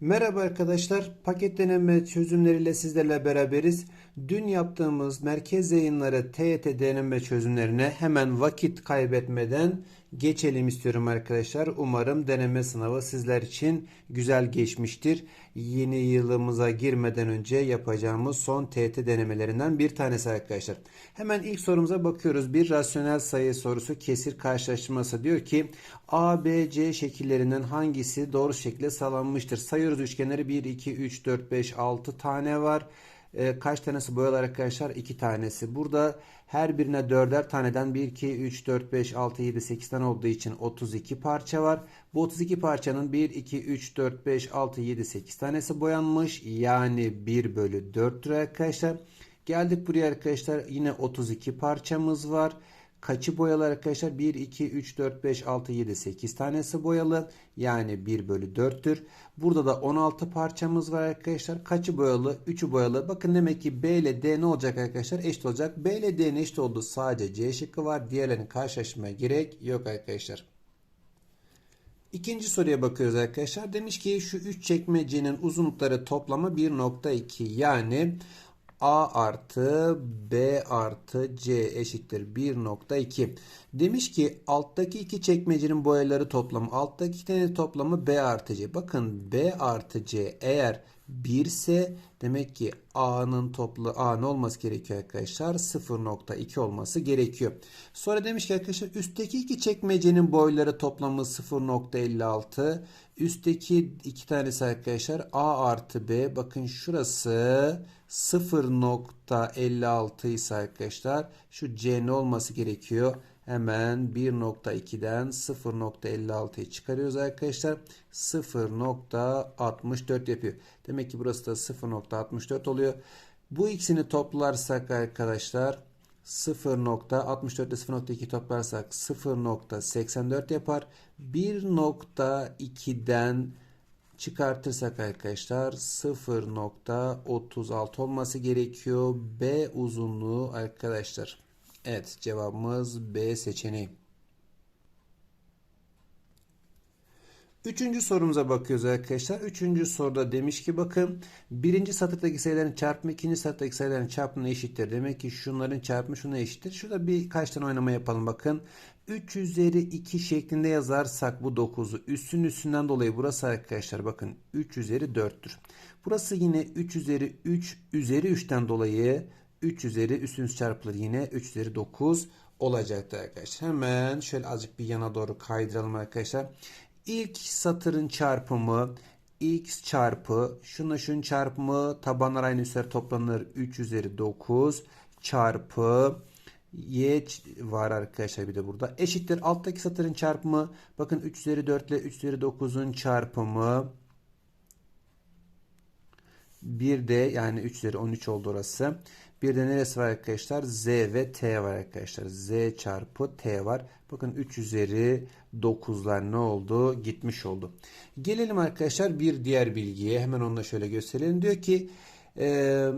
Merhaba arkadaşlar, paket deneme çözümleriyle sizlerle beraberiz. Dün yaptığımız merkez yayınları TYT deneme çözümlerine hemen vakit kaybetmeden geçelim istiyorum arkadaşlar. Umarım deneme sınavı sizler için güzel geçmiştir. Yeni yılımıza girmeden önce yapacağımız son TYT denemelerinden bir tanesi arkadaşlar. Hemen ilk sorumuza bakıyoruz. Bir rasyonel sayı sorusu kesir karşılaştırması diyor ki A, B, C şekillerinden hangisi doğru şekilde sağlanmıştır? Sayıyoruz üçgenleri 1, 2, 3, 4, 5, 6 tane var. E, kaç tanesi boyalı arkadaşlar? 2 tanesi. Burada her birine dörder taneden 1, 2, 3, 4, 5, 6, 7, 8 tane olduğu için 32 parça var. Bu 32 parçanın 1, 2, 3, 4, 5, 6, 7, 8 tanesi boyanmış. Yani 1 bölü 4'tür arkadaşlar. Geldik buraya arkadaşlar. Yine 32 parçamız var. Kaçı boyalı arkadaşlar? 1, 2, 3, 4, 5, 6, 7, 8 tanesi boyalı. Yani 1 bölü 4'tür. Burada da 16 parçamız var arkadaşlar. Kaçı boyalı? 3'ü boyalı. Bakın demek ki B ile D ne olacak arkadaşlar? Eşit olacak. B ile D'nin eşit olduğu sadece C şıkkı var. Diğerlerini karşılaştırmaya gerek yok arkadaşlar. İkinci soruya bakıyoruz arkadaşlar. Demiş ki şu 3 çekmecenin uzunlukları toplamı 1.2 yani A artı B artı C eşittir 1.2. Demiş ki alttaki iki çekmecenin boyaları toplamı alttaki iki tane toplamı B artı C. Bakın B artı C eğer 1 ise demek ki A'nın toplu A ne olması gerekiyor arkadaşlar? 0.2 olması gerekiyor. Sonra demiş ki arkadaşlar üstteki iki çekmecenin boyları toplamı 0.56. Üstteki iki tanesi arkadaşlar A artı B. Bakın şurası 0.56 ise arkadaşlar şu C ne olması gerekiyor? Hemen 1.2'den 0.56'yı çıkarıyoruz arkadaşlar. 0.64 yapıyor. Demek ki burası da 0.64 oluyor. Bu ikisini toplarsak arkadaşlar 0.64 ile 0.2 toplarsak 0.84 yapar. 1.2'den çıkartırsak arkadaşlar 0.36 olması gerekiyor. B uzunluğu arkadaşlar. Evet cevabımız B seçeneği. Üçüncü sorumuza bakıyoruz arkadaşlar. Üçüncü soruda demiş ki bakın birinci satırdaki sayıların çarpımı ikinci satırdaki sayıların çarpımına eşittir. Demek ki şunların çarpımı şuna eşittir. Şurada birkaç tane oynama yapalım bakın. 3 üzeri 2 şeklinde yazarsak bu 9'u üstün üstünden dolayı burası arkadaşlar bakın 3 üzeri 4'tür. Burası yine 3 üzeri 3 üzeri 3'ten dolayı 3 üzeri üstünüz çarpılır yine 3 üzeri 9 olacaktır arkadaşlar. Hemen şöyle azıcık bir yana doğru kaydıralım arkadaşlar. İlk satırın çarpımı x çarpı şunla şunun çarpımı tabanlar aynı üstler toplanır 3 üzeri 9 çarpı y var arkadaşlar bir de burada eşittir alttaki satırın çarpımı bakın 3 üzeri 4 ile 3 üzeri 9'un çarpımı bir de yani 3 üzeri 13 oldu orası. Bir de neresi var arkadaşlar? Z ve T var arkadaşlar. Z çarpı T var. Bakın 3 üzeri 9'lar ne oldu? Gitmiş oldu. Gelelim arkadaşlar bir diğer bilgiye. Hemen onu da şöyle gösterelim. Diyor ki e,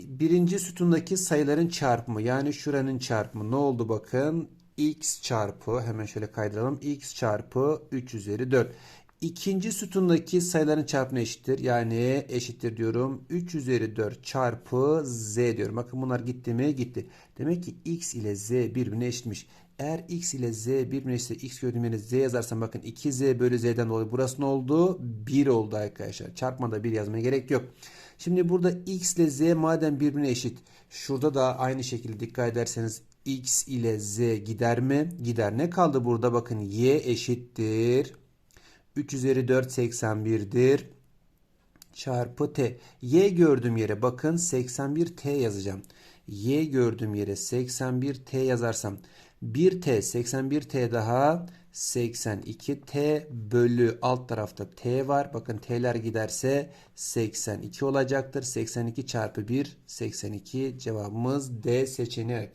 birinci sütundaki sayıların çarpımı yani şuranın çarpımı ne oldu bakın? X çarpı hemen şöyle kaydıralım. X çarpı 3 üzeri 4. İkinci sütundaki sayıların çarpımı eşittir. Yani eşittir diyorum. 3 üzeri 4 çarpı z diyorum. Bakın bunlar gitti mi? Gitti. Demek ki x ile z birbirine eşitmiş. Eğer x ile z birbirine eşitse x gördüğüm yere z yazarsam bakın 2z bölü z'den dolayı burası ne oldu? 1 oldu arkadaşlar. Çarpmada 1 yazmaya gerek yok. Şimdi burada x ile z madem birbirine eşit. Şurada da aynı şekilde dikkat ederseniz x ile z gider mi? Gider. Ne kaldı burada? Bakın y eşittir. 3 üzeri 4 81'dir. Çarpı t. Y gördüğüm yere bakın 81t yazacağım. Y gördüğüm yere 81t yazarsam 1t 81t daha 82t bölü alt tarafta t var. Bakın t'ler giderse 82 olacaktır. 82 çarpı 1 82 cevabımız D seçeneği.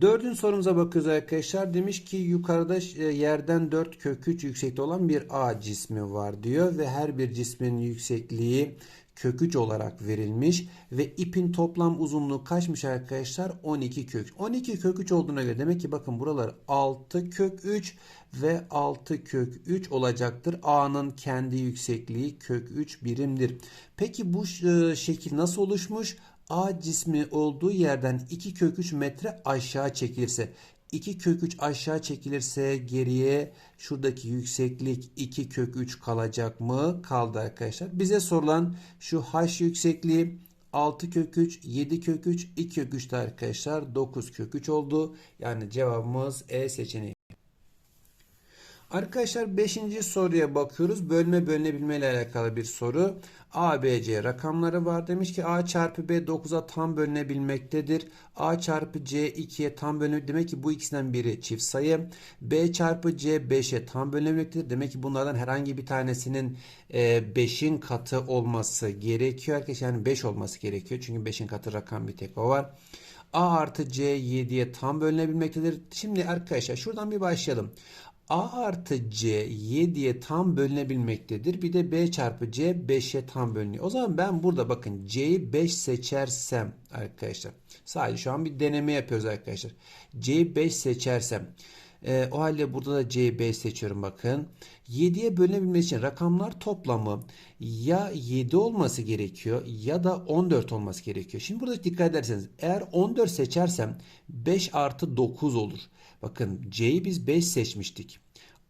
Dördüncü sorumuza bakıyoruz arkadaşlar. Demiş ki yukarıda e, yerden 4 kök 3 yüksekte olan bir A cismi var diyor. Ve her bir cismin yüksekliği kök 3 olarak verilmiş ve ipin toplam uzunluğu kaçmış arkadaşlar? 12 kök. 12 kök 3 olduğuna göre demek ki bakın buralar 6 kök 3 ve 6 kök 3 olacaktır. A'nın kendi yüksekliği kök 3 birimdir. Peki bu e, şekil nasıl oluşmuş? A cismi olduğu yerden 2 kök 3 metre aşağı çekilirse 2 kök 3 aşağı çekilirse geriye şuradaki yükseklik 2 kök 3 kalacak mı? Kaldı arkadaşlar. Bize sorulan şu h yüksekliği 6 kök 3, 7 kök 3, 2 kök 3 arkadaşlar 9 kök 3 oldu. Yani cevabımız E seçeneği. Arkadaşlar 5. soruya bakıyoruz. Bölme bölünebilme ile alakalı bir soru. A, B, C rakamları var. Demiş ki A çarpı B 9'a tam bölünebilmektedir. A çarpı C 2'ye tam bölünebilmektedir. Demek ki bu ikisinden biri çift sayı. B çarpı C 5'e tam bölünebilmektedir. Demek ki bunlardan herhangi bir tanesinin 5'in katı olması gerekiyor. Arkadaşlar yani 5 olması gerekiyor. Çünkü 5'in katı rakam bir tek o var. A artı C 7'ye tam bölünebilmektedir. Şimdi arkadaşlar şuradan bir başlayalım. A artı C 7'ye tam bölünebilmektedir. Bir de B çarpı C 5'e tam bölünüyor. O zaman ben burada bakın C'yi 5 seçersem arkadaşlar. Sadece şu an bir deneme yapıyoruz arkadaşlar. C'yi 5 seçersem. E, o halde burada da C'yi 5 seçiyorum bakın. 7'ye bölünebilmesi için rakamlar toplamı ya 7 olması gerekiyor ya da 14 olması gerekiyor. Şimdi burada dikkat ederseniz eğer 14 seçersem 5 artı 9 olur. Bakın C'yi biz 5 seçmiştik.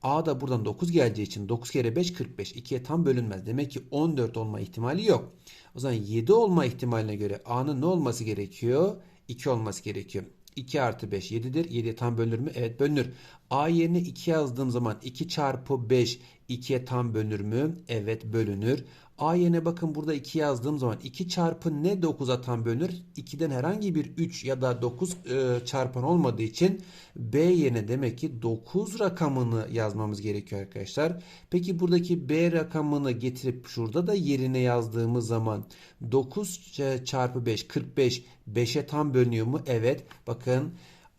A da buradan 9 geleceği için 9 kere 5 45. 2'ye tam bölünmez. Demek ki 14 olma ihtimali yok. O zaman 7 olma ihtimaline göre A'nın ne olması gerekiyor? 2 olması gerekiyor. 2 artı 5 7'dir. 7'ye tam bölünür mü? Evet bölünür. A yerine 2 yazdığım zaman 2 çarpı 5 2'ye tam bölünür mü? Evet bölünür. A yerine bakın burada 2 yazdığım zaman 2 çarpı ne 9'a tam bölünür? 2'den herhangi bir 3 ya da 9 e, çarpan olmadığı için B yerine demek ki 9 rakamını yazmamız gerekiyor arkadaşlar. Peki buradaki B rakamını getirip şurada da yerine yazdığımız zaman 9 çarpı 5 45 5'e tam bölünüyor mu? Evet. Bakın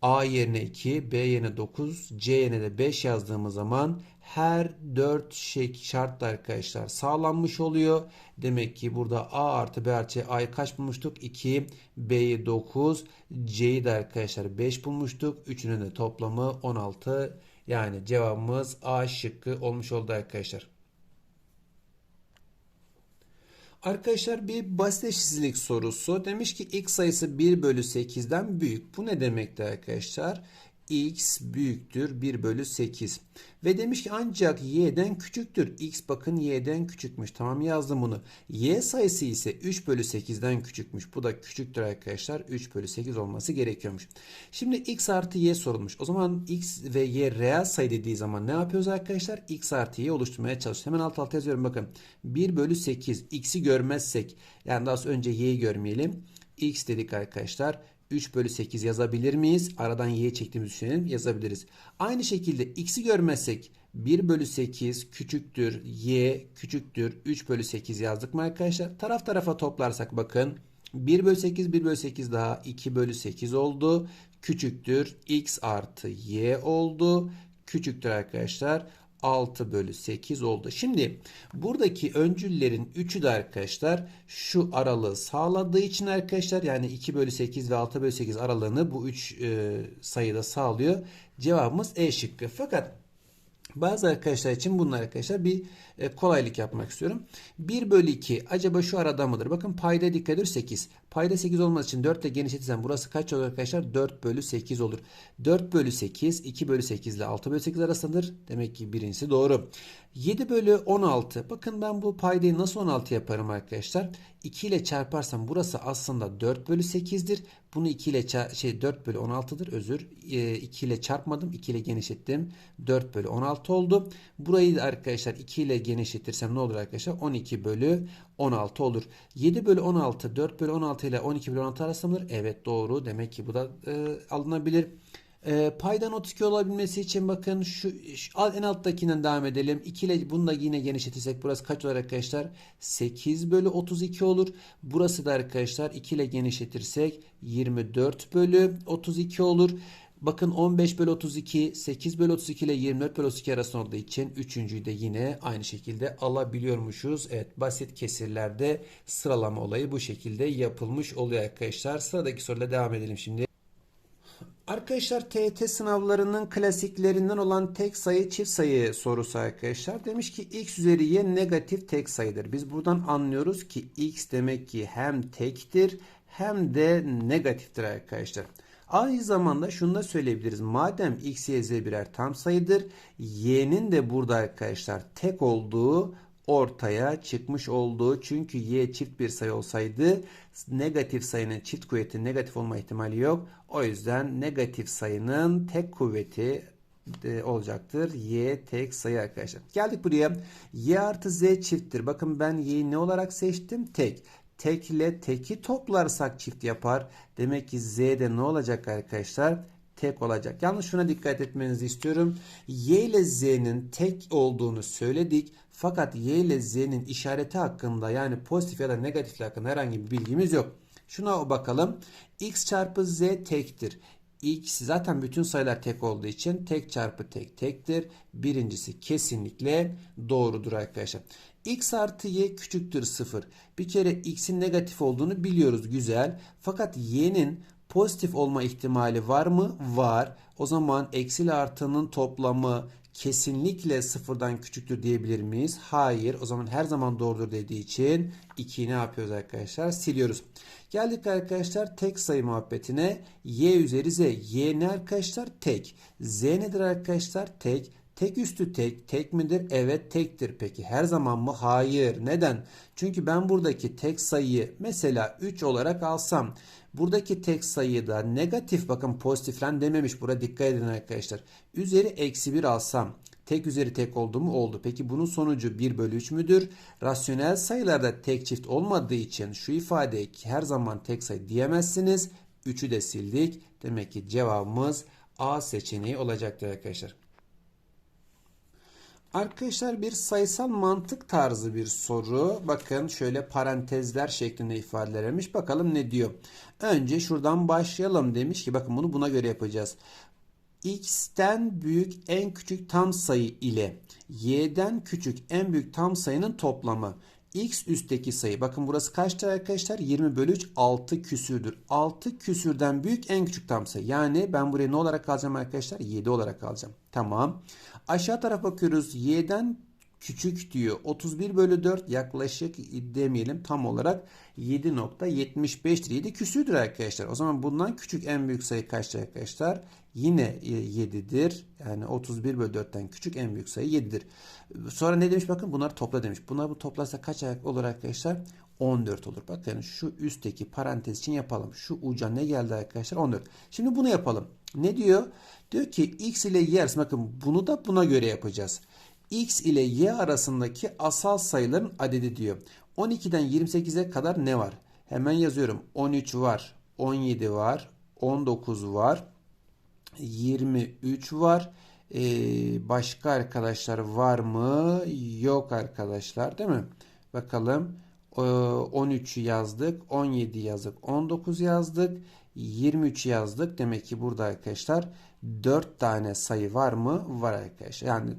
A yerine 2, B yerine 9, C yerine de 5 yazdığımız zaman her 4 şey şartla arkadaşlar sağlanmış oluyor. Demek ki burada A artı B artı A'yı kaç bulmuştuk? 2, B'yi 9, C'yi de arkadaşlar 5 bulmuştuk. Üçünün de toplamı 16. Yani cevabımız A şıkkı olmuş oldu arkadaşlar. Arkadaşlar bir basit eşitsizlik sorusu. Demiş ki x sayısı 1 bölü 8'den büyük. Bu ne demekti arkadaşlar? X büyüktür 1 bölü 8. Ve demiş ki ancak y'den küçüktür. x bakın y'den küçükmüş. Tamam yazdım bunu. y sayısı ise 3 bölü 8'den küçükmüş. Bu da küçüktür arkadaşlar. 3 bölü 8 olması gerekiyormuş. Şimdi x artı y sorulmuş. O zaman x ve y reel sayı dediği zaman ne yapıyoruz arkadaşlar? x artı y oluşturmaya çalışıyoruz. Hemen alt alta yazıyorum bakın. 1 bölü 8 x'i görmezsek yani daha önce y'yi görmeyelim. x dedik arkadaşlar. 3 bölü 8 yazabilir miyiz? Aradan y çektiğimizi düşünelim. Yazabiliriz. Aynı şekilde x'i görmezsek 1 bölü 8 küçüktür y küçüktür 3 bölü 8 yazdık mı arkadaşlar? Taraf tarafa toplarsak bakın 1 bölü 8 1 bölü 8 daha 2 bölü 8 oldu. Küçüktür x artı y oldu. Küçüktür arkadaşlar 6 bölü 8 oldu. Şimdi buradaki öncüllerin 3'ü de arkadaşlar şu aralığı sağladığı için arkadaşlar yani 2 bölü 8 ve 6 bölü 8 aralığını bu 3 e, sayıda sağlıyor. Cevabımız E şıkkı. Fakat bazı arkadaşlar için bunlar arkadaşlar bir e, kolaylık yapmak istiyorum. 1 bölü 2 acaba şu arada mıdır? Bakın payda dikkat ediyoruz 8. Payda 8 olması için 4 ile genişletirsem burası kaç olur arkadaşlar? 4 bölü 8 olur. 4 bölü 8 2 bölü 8 ile 6 bölü 8 arasındadır. Demek ki birincisi doğru. 7 bölü 16. Bakın ben bu paydayı nasıl 16 yaparım arkadaşlar? 2 ile çarparsam burası aslında 4 bölü 8'dir. Bunu 2 ile şey 4 bölü 16'dır. Özür. 2 e, ile çarpmadım. 2 ile genişlettim. 4 bölü 16 oldu. Burayı da arkadaşlar 2 ile genişletirsem ne olur arkadaşlar? 12 bölü 16 olur. 7 bölü 16 4 bölü 16 ile 12 bölü 16 arasındadır. Evet doğru. Demek ki bu da e, alınabilir. E, paydan 32 olabilmesi için bakın şu, şu en alttakinden devam edelim. 2 ile bunu da yine genişletirsek burası kaç olur arkadaşlar? 8 bölü 32 olur. Burası da arkadaşlar 2 ile genişletirsek 24 bölü 32 olur. Bakın 15 bölü 32, 8 bölü 32 ile 24 bölü 32 arasında olduğu için üçüncüyü de yine aynı şekilde alabiliyormuşuz. Evet basit kesirlerde sıralama olayı bu şekilde yapılmış oluyor arkadaşlar. Sıradaki soruyla devam edelim şimdi. Arkadaşlar TET sınavlarının klasiklerinden olan tek sayı çift sayı sorusu arkadaşlar. Demiş ki x üzeri y negatif tek sayıdır. Biz buradan anlıyoruz ki x demek ki hem tektir hem de negatiftir arkadaşlar. Aynı zamanda şunu da söyleyebiliriz. Madem x, y, z birer tam sayıdır. y'nin de burada arkadaşlar tek olduğu ortaya çıkmış olduğu çünkü y çift bir sayı olsaydı negatif sayının çift kuvveti negatif olma ihtimali yok. O yüzden negatif sayının tek kuvveti e, olacaktır. Y tek sayı arkadaşlar. Geldik buraya. Y artı Z çifttir. Bakın ben Y'yi ne olarak seçtim? Tek. Tek ile teki toplarsak çift yapar. Demek ki Z'de ne olacak arkadaşlar? tek olacak. Yalnız şuna dikkat etmenizi istiyorum. Y ile Z'nin tek olduğunu söyledik. Fakat Y ile Z'nin işareti hakkında yani pozitif ya da negatif hakkında herhangi bir bilgimiz yok. Şuna bakalım. X çarpı Z tektir. X zaten bütün sayılar tek olduğu için tek çarpı tek tektir. Birincisi kesinlikle doğrudur arkadaşlar. X artı Y küçüktür 0. Bir kere X'in negatif olduğunu biliyoruz güzel. Fakat Y'nin pozitif olma ihtimali var mı? Var. O zaman eksi ile artının toplamı kesinlikle sıfırdan küçüktür diyebilir miyiz? Hayır. O zaman her zaman doğrudur dediği için 2'yi ne yapıyoruz arkadaşlar? Siliyoruz. Geldik arkadaşlar tek sayı muhabbetine. Y üzeri Z. Y ne arkadaşlar? Tek. Z nedir arkadaşlar? Tek. Tek üstü tek. Tek midir? Evet tektir. Peki her zaman mı? Hayır. Neden? Çünkü ben buradaki tek sayıyı mesela 3 olarak alsam buradaki tek sayıda negatif bakın pozitif falan dememiş. Burada dikkat edin arkadaşlar. Üzeri eksi 1 alsam tek üzeri tek oldu mu? Oldu. Peki bunun sonucu 1 bölü 3 müdür? Rasyonel sayılarda tek çift olmadığı için şu ifadeye her zaman tek sayı diyemezsiniz. 3'ü de sildik. Demek ki cevabımız A seçeneği olacaktır arkadaşlar. Arkadaşlar bir sayısal mantık tarzı bir soru. Bakın şöyle parantezler şeklinde ifadelenmiş. Bakalım ne diyor. Önce şuradan başlayalım demiş ki bakın bunu buna göre yapacağız. X'ten büyük en küçük tam sayı ile Y'den küçük en büyük tam sayının toplamı. X üstteki sayı. Bakın burası kaçtır arkadaşlar? 20 bölü 3 6 küsürdür. 6 küsürden büyük en küçük tam sayı. Yani ben buraya ne olarak alacağım arkadaşlar? 7 olarak alacağım. Tamam. Aşağı tarafa bakıyoruz. Y'den küçük diyor. 31 bölü 4 yaklaşık demeyelim tam olarak 7.75'tir. 7 küsürdür arkadaşlar. O zaman bundan küçük en büyük sayı kaçtır arkadaşlar? Yine 7'dir. Yani 31 bölü 4'ten küçük en büyük sayı 7'dir. Sonra ne demiş bakın bunları topla demiş. Bunları bu toplarsa kaç olur arkadaşlar? 14 olur. Bakın şu üstteki parantez için yapalım. Şu uca ne geldi arkadaşlar? 14. Şimdi bunu yapalım. Ne diyor? Diyor ki x ile y arasında bakın bunu da buna göre yapacağız. X ile y arasındaki asal sayıların adedi diyor. 12'den 28'e kadar ne var? Hemen yazıyorum. 13 var, 17 var, 19 var, 23 var. Ee, başka arkadaşlar var mı? Yok arkadaşlar değil mi? Bakalım. 13'ü yazdık, 17 yazdık, 19 yazdık, 23 yazdık. Demek ki burada arkadaşlar 4 tane sayı var mı? Var arkadaşlar. Yani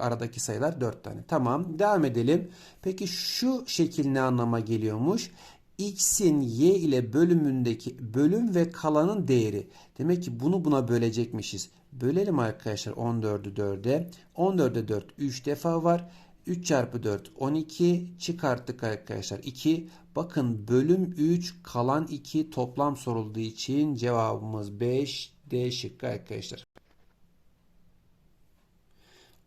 aradaki sayılar 4 tane. Tamam. Devam edelim. Peki şu şekil ne anlama geliyormuş? x'in y ile bölümündeki bölüm ve kalanın değeri. Demek ki bunu buna bölecekmişiz. Bölelim arkadaşlar 14'ü 4'e. 14'e 4 3 defa var. 3 çarpı 4 12 çıkarttık arkadaşlar 2. Bakın bölüm 3 kalan 2 toplam sorulduğu için cevabımız 5 D şıkkı arkadaşlar.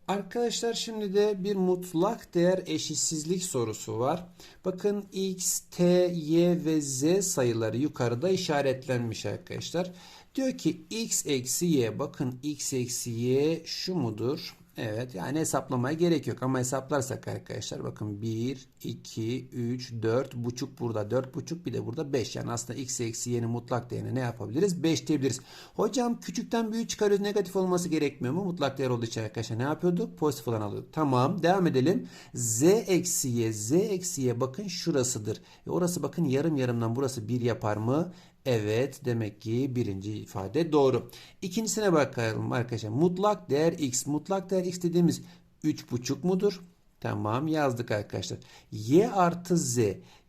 Arkadaşlar şimdi de bir mutlak değer eşitsizlik sorusu var. Bakın x, t, y ve z sayıları yukarıda işaretlenmiş arkadaşlar. Diyor ki x eksi y bakın x eksi y şu mudur? Evet yani hesaplamaya gerek yok ama hesaplarsak arkadaşlar bakın 1, 2, 3, 4 buçuk burada 4 buçuk bir de burada 5 yani aslında x eksi y'nin mutlak değerini ne yapabiliriz? 5 diyebiliriz. Hocam küçükten büyük çıkarıyoruz negatif olması gerekmiyor mu? Mutlak değer olduğu için arkadaşlar ne yapıyorduk? Pozitif olan alıyorduk. Tamam devam edelim. z eksi y z eksi y bakın şurasıdır. E orası bakın yarım yarımdan burası 1 yapar mı? Evet demek ki birinci ifade doğru. İkincisine bakalım arkadaşlar. Mutlak değer x. Mutlak değer x dediğimiz 3,5 mudur? Tamam yazdık arkadaşlar. Y artı z.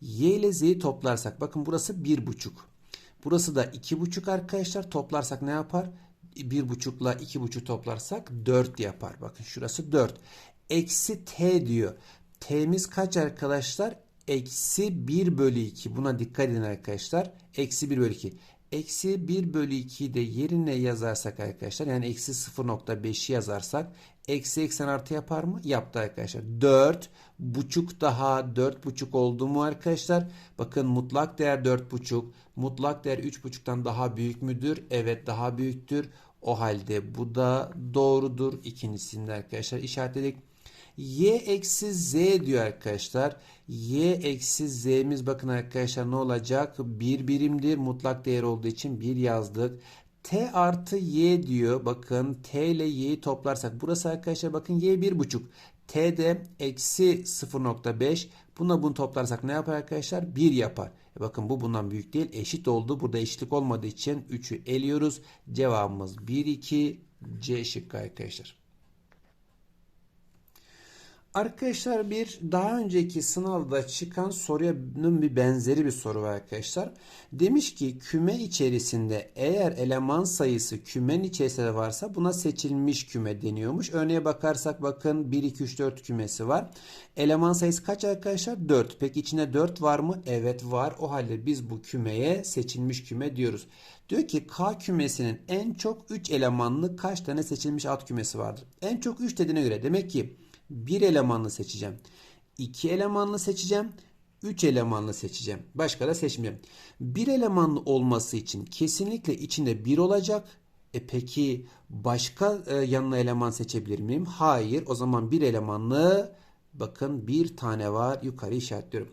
Y ile z'yi toplarsak bakın burası 1,5. Burası da 2,5 arkadaşlar. Toplarsak ne yapar? 1,5 ile 2,5 toplarsak 4 yapar. Bakın şurası 4. Eksi t diyor. T'miz kaç arkadaşlar? Eksi 1 bölü 2. Buna dikkat edin arkadaşlar. Eksi 1 bölü 2. Eksi 1 bölü 2'yi de yerine yazarsak arkadaşlar yani eksi 0.5'i yazarsak eksi eksen artı yapar mı? Yaptı arkadaşlar. 4 buçuk daha 4 buçuk oldu mu arkadaşlar? Bakın mutlak değer 4 buçuk. Mutlak değer 3 buçuktan daha büyük müdür? Evet daha büyüktür. O halde bu da doğrudur. İkincisinde arkadaşlar işaretledik. Y eksi Z diyor arkadaşlar. Y eksi Z'miz bakın arkadaşlar ne olacak? 1 birimdir. Mutlak değer olduğu için 1 yazdık. T artı Y diyor. Bakın T ile Y'yi toplarsak. Burası arkadaşlar bakın Y 1,5. T de eksi 0.5. Buna bunu toplarsak ne yapar arkadaşlar? 1 yapar. E bakın bu bundan büyük değil. Eşit oldu. Burada eşitlik olmadığı için 3'ü eliyoruz. Cevabımız 1, 2, C şıkkı arkadaşlar. Arkadaşlar bir daha önceki sınavda çıkan sorunun bir benzeri bir soru var arkadaşlar. Demiş ki küme içerisinde eğer eleman sayısı kümenin içerisinde varsa buna seçilmiş küme deniyormuş. Örneğe bakarsak bakın 1, 2, 3, 4 kümesi var. Eleman sayısı kaç arkadaşlar? 4. Peki içinde 4 var mı? Evet var. O halde biz bu kümeye seçilmiş küme diyoruz. Diyor ki K kümesinin en çok 3 elemanlı kaç tane seçilmiş alt kümesi vardır? En çok 3 dediğine göre demek ki bir elemanlı seçeceğim. 2 elemanlı seçeceğim. 3 elemanlı seçeceğim. Başka da seçmeyeceğim. Bir elemanlı olması için kesinlikle içinde 1 olacak. E peki başka e, yanına eleman seçebilir miyim? Hayır. O zaman bir elemanlı bakın bir tane var. Yukarı işaretliyorum.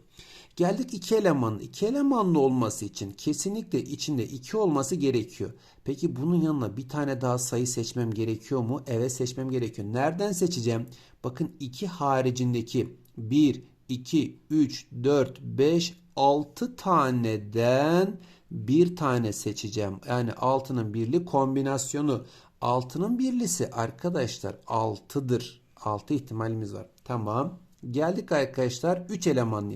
Geldik iki elemanlı. İki elemanlı olması için kesinlikle içinde iki olması gerekiyor. Peki bunun yanına bir tane daha sayı seçmem gerekiyor mu? Evet seçmem gerekiyor. Nereden seçeceğim? Bakın 2 haricindeki 1, 2, 3, 4, 5, 6 taneden bir tane seçeceğim. Yani 6'nın birli kombinasyonu. 6'nın birlisi arkadaşlar 6'dır. 6 ihtimalimiz var. Tamam. Geldik arkadaşlar 3 elemanlı.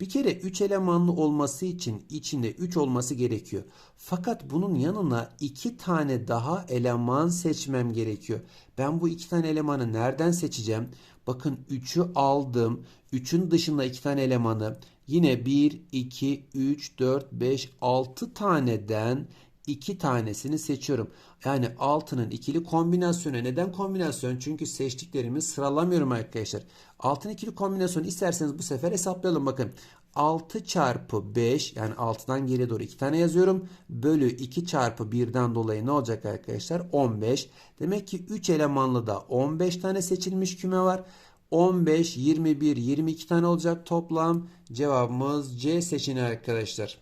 Bir kere 3 elemanlı olması için içinde 3 olması gerekiyor. Fakat bunun yanına 2 tane daha eleman seçmem gerekiyor. Ben bu 2 tane elemanı nereden seçeceğim? Bakın 3'ü aldım. 3'ün dışında 2 tane elemanı yine 1, 2, 3, 4, 5, 6 taneden 2 tanesini seçiyorum. Yani 6'nın ikili kombinasyonu. Neden kombinasyon? Çünkü seçtiklerimi sıralamıyorum arkadaşlar. 6'nın ikili kombinasyonu isterseniz bu sefer hesaplayalım. Bakın 6 çarpı 5 yani 6'dan geriye doğru 2 tane yazıyorum. Bölü 2 çarpı 1'den dolayı ne olacak arkadaşlar? 15. Demek ki 3 elemanlı da 15 tane seçilmiş küme var. 15, 21, 22 tane olacak toplam. Cevabımız C seçeneği arkadaşlar.